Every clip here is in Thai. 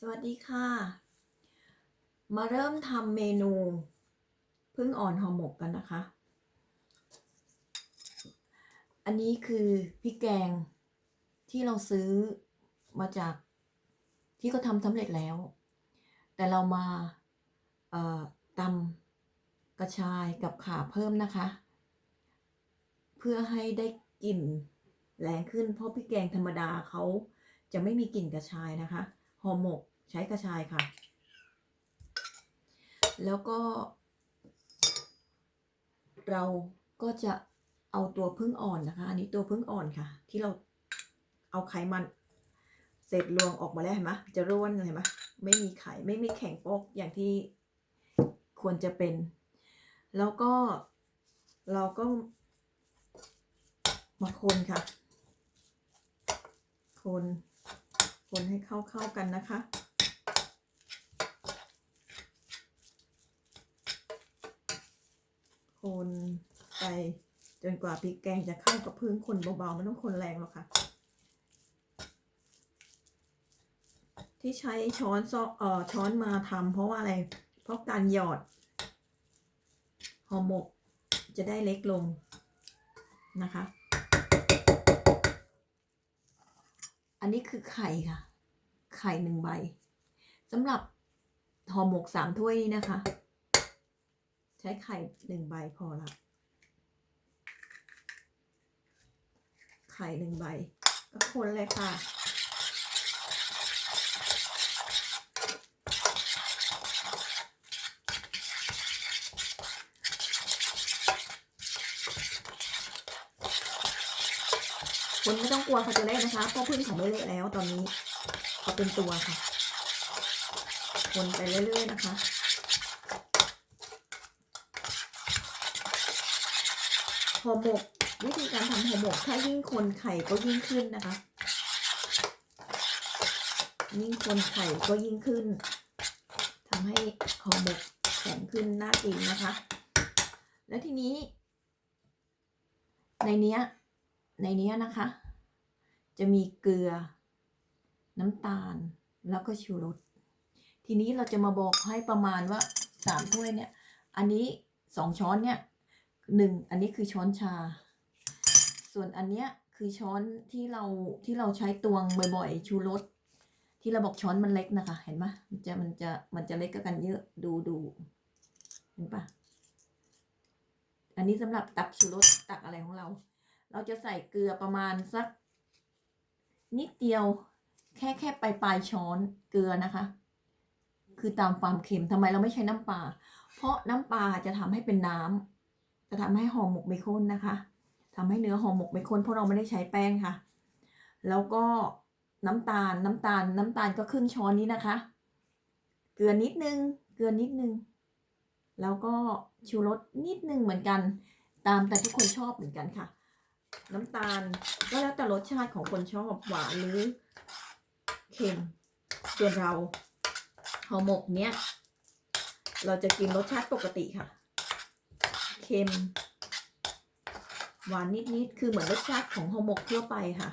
สวัสดีค่ะ มาเริ่มทำเมนูพึ่งอ่อนห่อหมกกันนะคะ อันนี้คือพริกแกงที่เราซื้อมาจากที่เขาทำสำเร็จแล้ว แต่เรามาตำกระชายกับข่าเพิ่มนะคะ เพื่อให้ได้กลิ่นแรงขึ้นเพราะพริกแกงธรรมดาเขาจะไม่มีกลิ่นกระชายนะคะ ห่อหมกใช้กระชายค่ะ แล้วก็ เราก็จะเอาตัวพึ่งอ่อนนะคะ อันนี้ตัวพึ่งอ่อนค่ะ ที่เราเอาไขมันเศษรวงออกมาแล้วเห็นไหมจะร่วนเห็นไหมไม่มีไข่ไม่มีแข็งโป๊กอย่างที่ควรจะเป็น แล้วก็เราก็มาคนค่ะ คน คนให้เข้าเข้ากันนะคะ คนไปจนกว่าพริกแกงจะเข้ากับพื้นคนเบาๆไม่ต้องคนแรงหรอกค่ะ ที่ใช้ช้อนซอเอ่อช้อนมาทำเพราะว่าอะไร เพราะการหยอดห่อหมกจะได้เล็กลงนะคะ อันนี้คือไข่ค่ะ ไข่หนึ่งใบสำหรับห่อหมกสามถ้วยนี้นะคะ ใช้ไข่หนึ่งใบพอละไข่หนึ่งใบก็คนเลยค่ะ คนไม่ต้องกลัวเขาจะเละนะคะเพราะพึ่งเขาไม่เละแล้วตอนนี้เขาเป็นตัวค่ะคนไปเรื่อยๆนะคะ ห่อหมกวิธีการทำห่อหมกถ้ายิ่งคนไข่ก็ยิ่งขึ้นนะคะ ยิ่งคนไข่ก็ยิ่งขึ้นทำให้ห่อหมกแข็งขึ้นน่ากินนะคะ แล้วทีนี้ ในเนี้ย ในนี้นะคะ จะมีเกลือ น้ำตาลแล้วก็ชูรสทีนี้เราจะมาบอกให้ประมาณว่าสามถ้วยเนี่ย อันนี้สองช้อนเนี่ยหนึ่งอันนี้คือช้อนชา ส่วนอันเนี้ยคือช้อนที่เราที่เราใช้ตวงบ่อยๆ ชูรสที่เราบอกช้อนมันเล็กนะคะ เห็นไหมมันจะมันจะมันจะเล็กกันเยอะดูดูเห็นปะอันนี้สำหรับตักชูรสตักอะไรของเรา เราจะใส่เกลือประมาณสัก นิดเดียว แค่แค่ปลายปลายช้อนเกลือนะคะ คือตามความเค็มทำไมเราไม่ใช้น้ำปลา เพราะน้ำปลาจะทำให้เป็นน้ำจะทำให้ห่อหมกไม่ข้นนะคะทำให้เนื้อห่อหมกไม่ข้นเพราะเราไม่ได้ใช้แป้งค่ะ แล้วก็น้ำตาลน้ำตาลน้ำตาลก็ครึ่งช้อนนี้นะคะ เกลือนิดนึง เกลือนิดนึง แล้วก็ชูรสนิดนึงเหมือนกัน ตามแต่ที่คนชอบเหมือนกันค่ะ น้ำตาล ก็แล้วแต่รสชาติของคนชอบหวานหรือเค็ม ส่วนเราห่อหมกเนี้ย เราจะกินรสชาติปกติค่ะ เค็ม หวานนิดๆ คือเหมือนรสชาติของห่อหมกทั่วไปค่ะ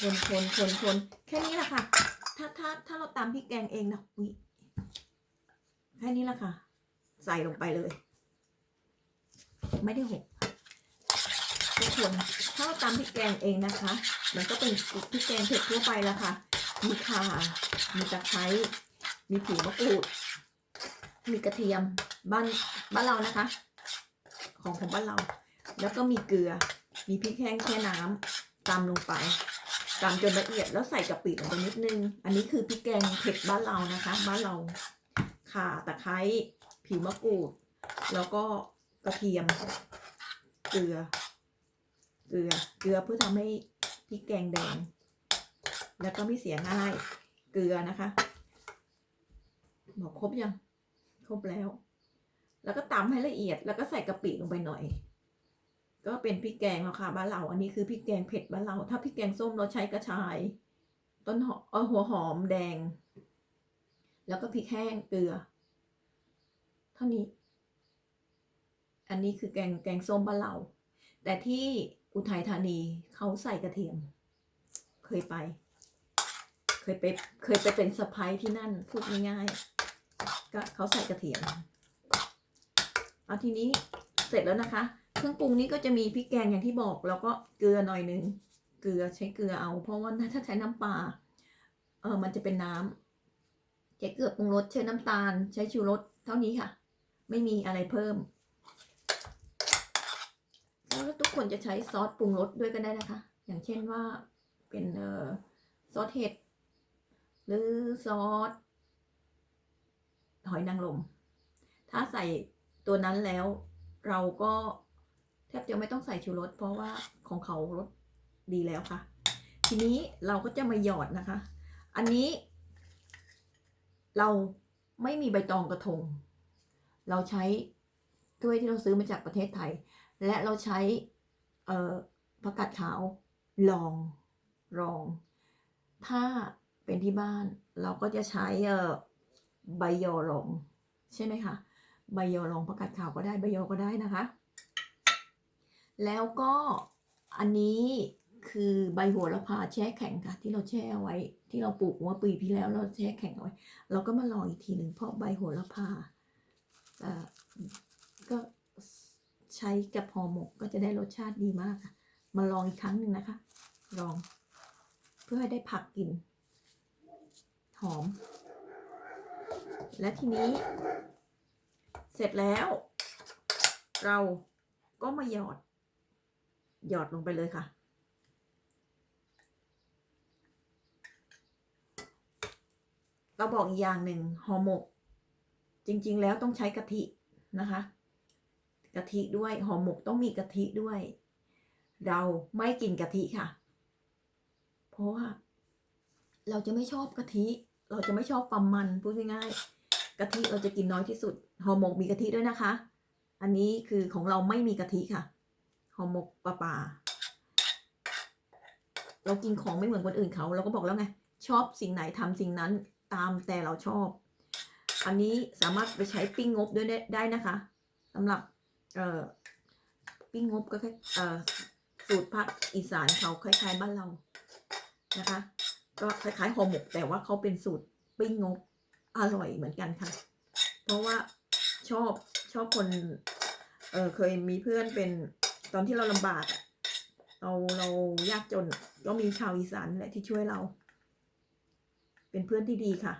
คนคนคนคนแค่นี้แหละค่ะ ถ้าถ้าถ้าเราตามพริกแกงเองนะอุ้ยแค่นี้แหละค่ะ ใส่ลงไปเลย ไม่ได้หกทุกคนถ้าเราตำพริกแกงเองนะคะ มันก็เป็นพริกแกงเผ็ดทั่วไปแล้วค่ะ มีข่า มีตะไคร้ มีผิวมะกรูด มีกระเทียมบ้านบ้านเรานะคะ ของของบ้านเรา แล้วก็มีเกลือ มีพริกแห้งแช่น้ำตำลงไปตำจนละเอียดแล้วใส่กะปิลงไปนิดนึง อันนี้คือพริกแกงเผ็ดบ้านเรานะคะ บ้านเราข่าตะไคร้ผิวมะกรูด แล้วก็ กระเทียม เกลือ เกลือ เกลือเพื่อทำให้พริกแกงแดง แล้วก็ไม่เสียง่าย เกลือนะคะ บอกครบยัง ครบแล้ว แล้วก็ตำให้ละเอียด แล้วก็ใส่กะปิลงไปหน่อย ก็เป็นพริกแกงแล้วค่ะบ้านเราอันนี้คือพริกแกงเผ็ดบ้านเรา ถ้าพริกแกงส้มเราใช้กระชาย ต้นหอมหัวหอมแดง แล้วก็พริกแห้งเกลือ เท่านี้ อันนี้คือแกงแกงส้มบ้านเรา แต่ที่อุทัยธานีเขาใส่กระเทียม เคยไป เคยไปเคยไปเป็นสะพ้ายที่นั่นพูดง่ายๆก็เขาใส่กระเทียมเอาทีนี้เสร็จแล้วนะคะ เครื่องปรุงนี้ก็จะมีพริกแกงอย่างที่บอก แล้วก็เกลือหน่อยนึงเกลือใช้เกลือเอา เพราะว่าถ้าใช้น้ำปลาเออมันจะเป็นน้ำใช้เกลือปรุงรสใช้น้ำตาล ใช้ชูรสเท่านี้ค่ะ ไม่มีอะไรเพิ่ม แล้วทุกคนจะใช้ซอสปรุงรสด้วยก็ได้นะคะ อย่างเช่นว่าเป็นเอ่อซอสเห็ด หรือซอสหอยนางรมถ้าใส่ตัวนั้นแล้วเราก็แทบจะไม่ต้องใส่ชูรส เพราะว่าของเขารสดีแล้วค่ะ ทีนี้เราก็จะมาหยอดนะคะ อันนี้ เราไม่มีใบตองกระทง เราใช้ถ้วยที่เราซื้อมาจากประเทศไทย และเราใช้เอ่อผักกาดขาวลองรอง ถ้าเป็นที่บ้านเราก็จะใช้เอใบยอรอง ใช่ไหมคะ ใบยอรองผักกาดขาวก็ได้ใบยอก็ได้นะคะ แล้วก็อันนี้คือใบโหัวละพาแช่แข็งค่ะ ที่เราแช่เอาไว้ ที่เราปลูกเมื่อปีที่แล้วเราแช่แข็งเอาไว้ เราก็มาลองอีกทีหนึ่งเพราะใบโหระพาเอ่อก็ ใช้กับห่อหมกก็จะได้รสชาติดีมากค่ะ มาลองอีกครั้งหนึ่งนะคะ ลอง เพื่อให้ได้ผักกิน หอม และทีนี้ เสร็จแล้ว เราก็มาหยอด หยอดลงไปเลยค่ะเราบอกอีกอย่างหนึ่งห่อหมก จริงๆ แล้วต้องใช้กะทินะคะ กะทิด้วยห่อหมกต้องมีกะทิด้วย เราไม่กินกะทิค่ะ เพราะว่า เราจะไม่ชอบกะทิ เราจะไม่ชอบความมันพูดง่ายๆกะทิเราจะกินน้อยที่สุดห่อหมกมีกะทิด้วยนะคะ อันนี้คือของเราไม่มีกะทิค่ะห่อหมกปลาปลาเรากินของไม่เหมือนคนอื่นเขาเราก็บอกแล้วไงชอบสิ่งไหนทำสิ่งนั้นตามแต่เราชอบ อันนี้สามารถไปใช้ปิ้งงบด้วยได้ได้นะคะสำหรับ เอ่อปิ้งงบก็แค่เอ่อสูตรภาคอีสานเขาคล้ายๆบ้านเรานะคะ ก็คล้ายๆห่อหมก แต่ว่าเขาเป็นสูตรปิ้งงบอร่อยเหมือนกันค่ะ เพราะว่าชอบชอบคนเออเคยมีเพื่อนเป็นตอนที่เราลำบากเราเรายากจนก็มีชาวอีสานแหละที่ช่วยเรา เป็นเพื่อนที่ดีค่ะ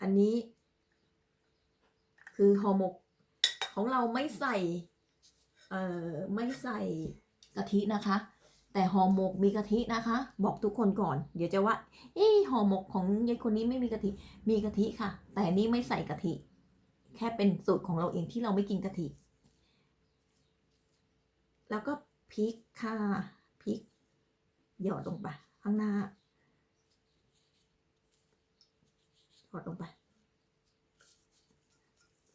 อันนี้ คือห่อหมก ของเราไม่ใส่เอ่อไม่ใส่กะทินะคะ แต่ห่อหมกมีกะทินะคะ บอกทุกคนก่อน เดี๋ยวจะว่าเอ้ห่อหมกของยายคนนี้ไม่มีกะทิมีกะทิค่ะ แต่นนี่ไม่ใส่กะทิแค่เป็นสูตรของเราเองที่เราไม่กินกะทิแล้วก็พริกค่ะพริกหยอดลงไปข้างหน้าหยอดลงไป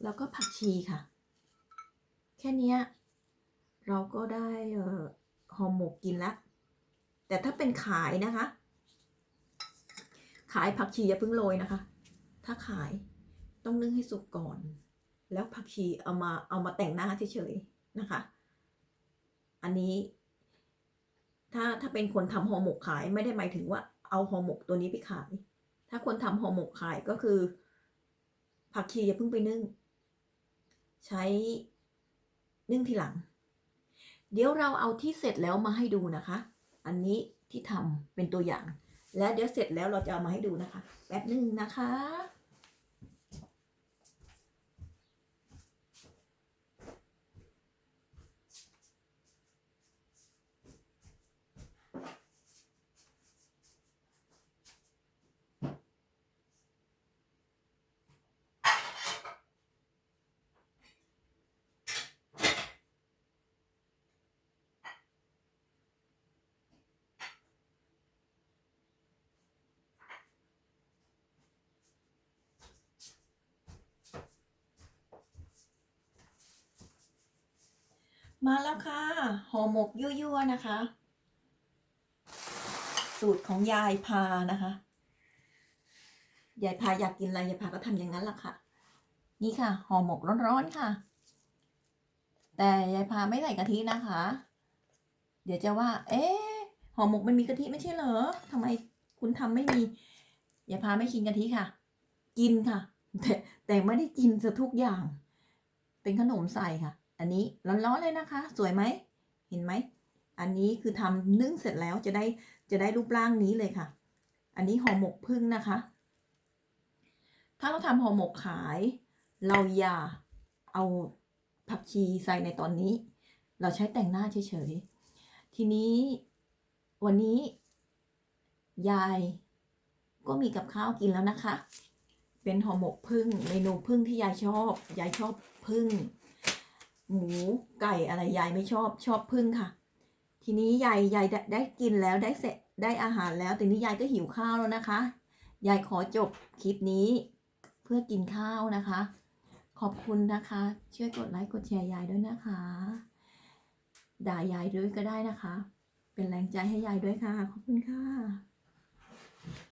แล้วก็ผักชีค่ะ แค่นี้เราก็ได้เอ่อห่อหมกกินแล้วแต่ถ้าเป็นขายนะคะ ขายผักชีอย่าเพิ่งโรยนะคะ ถ้าขายต้องนึ่งให้สุกก่อน แล้วผักชีเอามาเอามาแต่งหน้าเฉยๆนะคะ อันนี้ถ้าถ้าเป็นคนทำห่อหมกขายไม่ได้หมายถึงว่าเอาห่อหมกตัวนี้ไปขาย ถ้าคนทำห่อหมกขายก็คือ ผักชีอย่าเพิ่งไปนึ่ง ใช้ นึ่งทีหลัง เดี๋ยวเราเอาที่เสร็จแล้วมาให้ดูนะคะ อันนี้ที่ทำเป็นตัวอย่าง และเดี๋ยวเสร็จแล้วเราจะเอามาให้ดูนะคะ แป๊บหนึ่งนะคะ มาแล้วค่ะห่อหมกยั่วๆนะคะ สูตรของยายพานะคะ ยายพาอยากกินอะไรยายพาก็ทำอย่างนั้นแหละค่ะ นี่ค่ะห่อหมกร้อนๆค่ะ แต่ยายพาไม่ใส่กะทินะคะ เดี๋ยวจะว่า เอ๊ะห่อหมกมันมีกะทิไม่ใช่เหรอทำไมคุณทำไม่มีย่าพาไม่กินกะทิค่ะ กินค่ะ แต่แต่ไม่ได้กินซะทุกอย่าง เป็นขนมใส่ค่ะ อันนี้ร้อนๆเลยนะคะ สวยไหมเห็นไหม อันนี้คือทำนึ่งเสร็จแล้วจะได้จะได้รูปร่างนี้เลยค่ะ อันนี้ห่อหมกพึ่งนะคะ ถ้าเราทำห่อหมกขาย เราอย่าเอาผักชีใส่ในตอนนี้ เราใช้แต่งหน้าเฉยๆ ทีนี้วันนี้ ยายก็มีกับข้าวกินแล้วนะคะ เป็นห่อหมกพึ่งเมนูพึ่งที่ยายชอบ ยายชอบพึ่ง หมูไก่อะไรยายไม่ชอบชอบพึ่งค่ะ ทีนี้ยายยายได้ได้กินแล้วได้เสร็จได้อาหารแล้วแต่นี้ยายก็หิวข้าวแล้วนะคะ ยายขอจบคลิปนี้เพื่อกินข้าวนะคะ ขอบคุณนะคะช่วยกดไลค์กดแชร์ยายด้วยนะคะ ด่ายายด้วยก็ได้นะคะ เป็นแรงใจให้ยายด้วยค่ะ ขอบคุณค่ะ